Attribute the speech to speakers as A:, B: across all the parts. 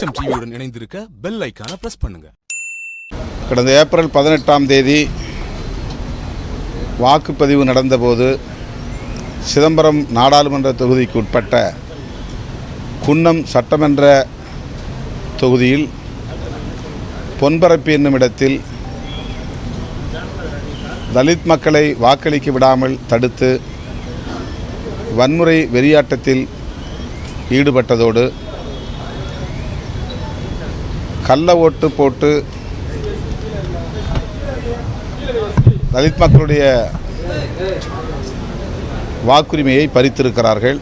A: SM டிவியுடன் இணைந்திருக்க bell ஐக்கான press பண்ணுங்க.
B: கடந்த ஏப்ரல் பதினெட்டாம் தேதி வாக்குப்பதிவு நடந்தபோது சிதம்பரம் நாடாளுமன்ற தொகுதிக்கு உட்பட்ட குன்னம் சட்டமன்ற தொகுதியில் பொன்பரப்பி என்னும் இடத்தில் தலித் மக்களை வாக்களிக்க விடாமல் தடுத்து வன்முறை வெறியாட்டத்தில் ஈடுபட்டதோடு கள்ள ஓட்டு போட்டு தலித் மக்களுடைய வாக்குரிமையை பறித்திருக்கிறார்கள்.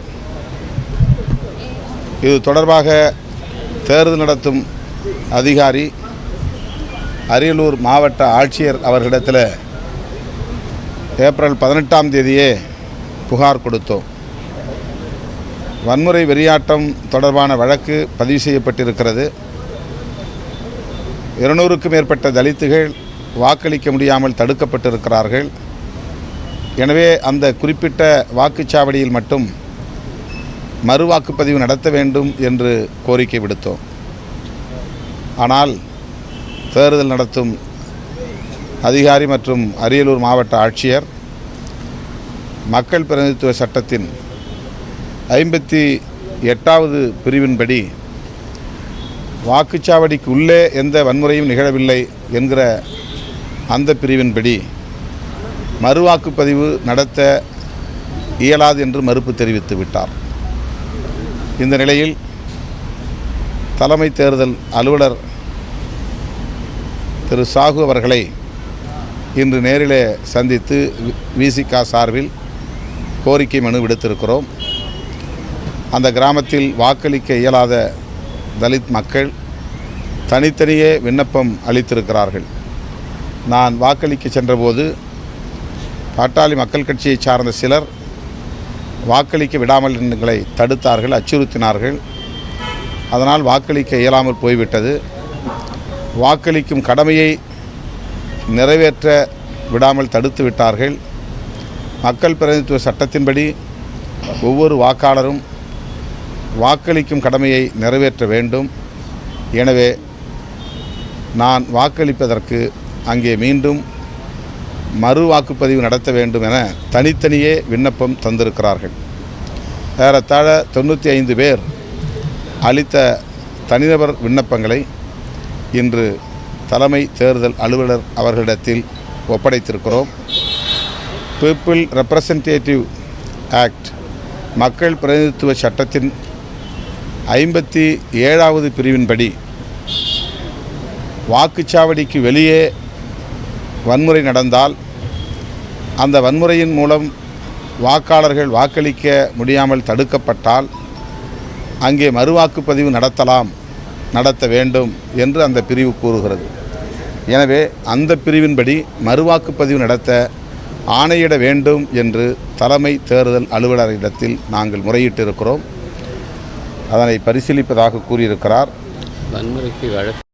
B: இது தொடர்பாக தேர்தல் நடத்தும் அதிகாரி அரியலூர் மாவட்ட ஆட்சியர் அவர்களிடத்தில் ஏப்ரல் பதினெட்டாம் தேதியே புகார் கொடுத்தோம். வன்முறை வெறியாட்டம் தொடர்பான வழக்கு பதிவு செய்யப்பட்டிருக்கிறது. இருநூறுக்கும் மேற்பட்ட தலித்துகள் வாக்களிக்க முடியாமல் தடுக்கப்பட்டிருக்கிறார்கள். எனவே அந்த குறிப்பிட்ட வாக்குச்சாவடியில் மட்டும் மறு வாக்குப்பதிவு நடத்த வேண்டும் என்று கோரிக்கை விடுத்தோம். ஆனால் தேர்தல் நடத்தும் அதிகாரி மற்றும் அரியலூர் மாவட்ட ஆட்சியர் மக்கள் பிரதிநிதித்துவ சட்டத்தின் ஐம்பத்தி எட்டாவது பிரிவின்படி வாக்குச்சாவடிக்கு உள்ளே எந்த வன்முறையும் நிகழவில்லை என்கிற அந்த பிரிவின்படி மறுவாக்குப்பதிவு நடத்த இயலாது என்று மறுப்பு தெரிவித்து விட்டார். இந்த நிலையில் தலைமை தேர்தல் அலுவலர் திரு சாகு அவர்களை இன்று நேரிலே சந்தித்து விசிகா சார்பில் கோரிக்கை மனு விடுத்திருக்கிறோம். அந்த கிராமத்தில் வாக்களிக்க இயலாத தலித் மக்கள் தனித்தனியே விண்ணப்பம் அளித்திருக்கிறார்கள். நான் வாக்களிக்க சென்றபோது பாட்டாளி மக்கள் கட்சியை சார்ந்த சிலர் வாக்களிக்க விடாமல் எங்களை தடுத்தார்கள் அச்சுறுத்தினார்கள். அதனால் வாக்களிக்க இயலாமல் போய்விட்டது. வாக்களிக்கும் கடமையை நிறைவேற்ற விடாமல் தடுத்து விட்டார்கள். மக்கள் பிரதிநிதித்துவ சட்டத்தின்படி ஒவ்வொரு வாக்காளரும் வாக்களிக்கும் கடமையை நிறைவேற்ற வேண்டும். எனவே நான் வாக்களிப்பதற்கு அங்கே மீண்டும் மறு வாக்குப்பதிவு நடத்த வேண்டும் என தனித்தனியே விண்ணப்பம் தந்திருக்கிறார்கள். ஏறத்தாழ தொண்ணூற்றி ஐந்து பேர் அளித்த தனிநபர் விண்ணப்பங்களை இன்று தலைமை தேர்தல் அலுவலர் அவர்களிடத்தில் ஒப்படைத்திருக்கிறோம். பீப்புள் ரெப்ரசன்டேட்டிவ் ஆக்ட் மக்கள் பிரதிநிதித்துவ சட்டத்தின் ஐம்பத்தி ஏழாவது பிரிவின்படி வாக்குச்சாவடிக்கு வெளியே வன்முறை நடந்தால் அந்த வன்முறையின் மூலம் வாக்காளர்கள் வாக்களிக்க முடியாமல் தடுக்கப்பட்டால் அங்கே மறுவாக்குப்பதிவு நடத்தலாம் நடத்த வேண்டும் என்று அந்த பிரிவு கூறுகிறது. எனவே அந்த பிரிவின்படி மறுவாக்குப்பதிவு நடத்த ஆணையிட வேண்டும் என்று தலைமை தேர்தல் அலுவலரிடத்தில் நாங்கள் முறையிட்டிருக்கிறோம். அதனை பரிசீலிப்பதாக கூறியிருக்கிறார்.
C: வன்முறைக்கு வழக்கு